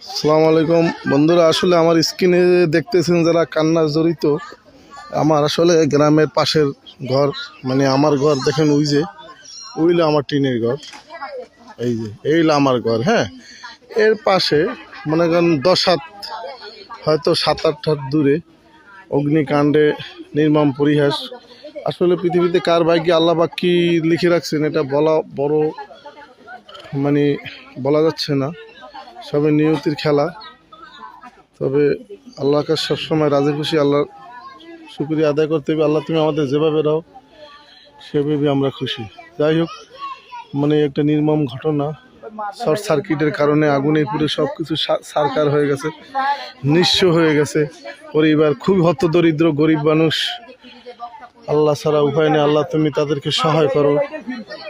আসসালামু আলাইকুম। বন্ধুরা, আসলে আমার স্ক্রিনে দেখতেছেন যারা কান্না জড়িত, আমার আসলে গ্রামের পাশের ঘর মানে আমার ঘর, দেখেন ওই যে ওইলে আমার টিনের ঘর। এই যে এইলে আমার ঘর হ্যাঁ? এর পাশে, মনে করেন, দশ হাত হয়তো সাত আট হাত দূরে অগ্নিকাণ্ডে নির্মম পরিহাস। আসলে পৃথিবীতে কার ভাগ্যে আল্লাহ কি লিখে রাখছেন এটা বলা বড় মানে বলা যাচ্ছে না। সবে নিয়তির খেলা। তবে আল্লাহ কাছে সবসময় রাজি খুশি আল্লাহ শুক্রিয়া আদায় করতে হবে। আল্লাহ, তুমি আমাদের যেভাবে দাও সেভাবে আমরা খুশি। যাই হোক মানে একটা নির্মম ঘটনা। শর্ট সার্কিটের কারণে আগুনে পুরো সব কিছু সারকার হয়ে গেছে, নিঃস্ব হয়ে গেছে। পরিবার খুব হতদরিদ্র, গরিব মানুষ। আল্লাহ ছাড়া উপায় নেই। আল্লাহ তুমি তাদেরকে সহায় করো।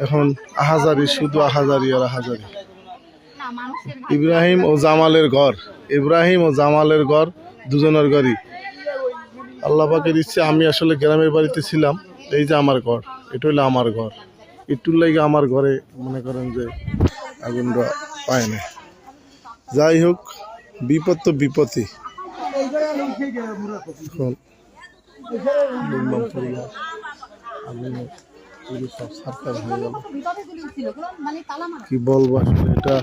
এখন আহাজারি, শুধু আহাজারি আর আহাজারি। ইব্রাহিম ও জামালের ঘর। ইব্রাহিম ও জামালের ঘর, দুজনের ঘরই। আল্লাহ পাকের ইচ্ছে, আমি আসলে গ্রামের বাড়িতে ছিলাম। এই যে আমার ঘর, এটা হলো আমার ঘর। একটুর লাগে আমার ঘরে মনে করেন যে আগুনটা পায় না। যাই হোক, বিপদ তো বিপত্তি কি বলব এটা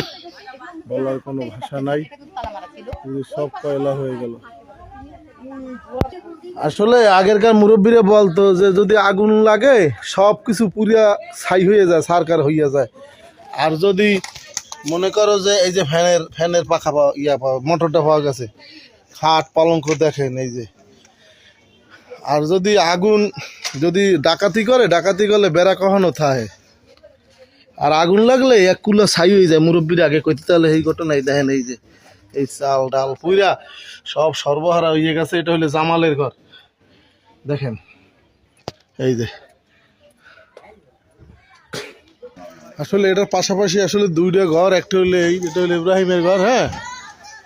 বলার কোনো ভাষা নাই। সব কয়লা হয়ে গেল। আসলে আগেরকার মুরব্বীরা বলতো যে যদি আগুন লাগে সব কিছু পুরিয়া ছাই হয়ে যায়, সারকার হইয়া যায়। আর যদি মনে করো যে এই যে ফ্যানের ফ্যানের পাখা পাওয়া, ইয়া পাওয়া, মোটরটা পাওয়া গেছে, খাট পালঙ্ক দেখেন এই যে। আর যদি আগুন যদি ডাকাতি করে, ডাকাতি করলে বেড়া কখনো থাকে আর আগুন লাগলে এক কুলা ছাই হয়ে যায়, মুরব্বীর আগে কইতে তাহলে এই ঘটনাই দেখেন এই যে। এই চাল ডাল পুইরা সব সর্বহারা হয়ে গেছে। এটা হলো জামালের ঘর। দেখেন, এই যে। আসলে এটার পাশাপাশি আসলে দুইটা ঘর, একটা হলো এই, এটা হলো ইব্রাহিমের ঘর হ্যাঁ?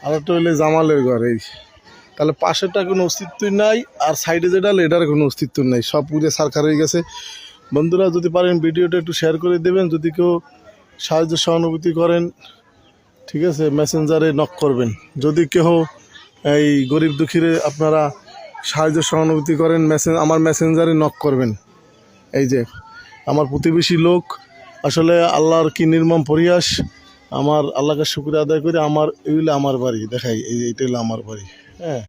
আর একটা হলো জামালের ঘর, এই তাহলে পাশেরটা কোনো অস্তিত্বই নাই, আর সাইডে যেটা এটার কোনো অস্তিত্ব নাই। সব পুরে সারকার হয়ে গেছে। বন্ধুরা, যদি পারেন ভিডিওটা একটু শেয়ার করে দেবেন। যদি কেউ সাহায্য সহানুভূতি করেন ঠিক আছে মেসেঞ্জারে নক করবেন। যদি কেহ এই গরিব দুঃখীরে আপনারা সাহায্য সহানুভূতি করেন মেসেজ আমার মেসেঞ্জারে নক করবেন। এই যে, আমার প্রতিবেশী লোক, আসলে আল্লাহর কি নির্মম পরিহাস, আমার আল্লাহকে শুক্রিয়া আদায় করে, আমার এইগুলো আমার বাড়ি, দেখাই, এই এটা হলো আমার বাড়ি হ্যাঁ।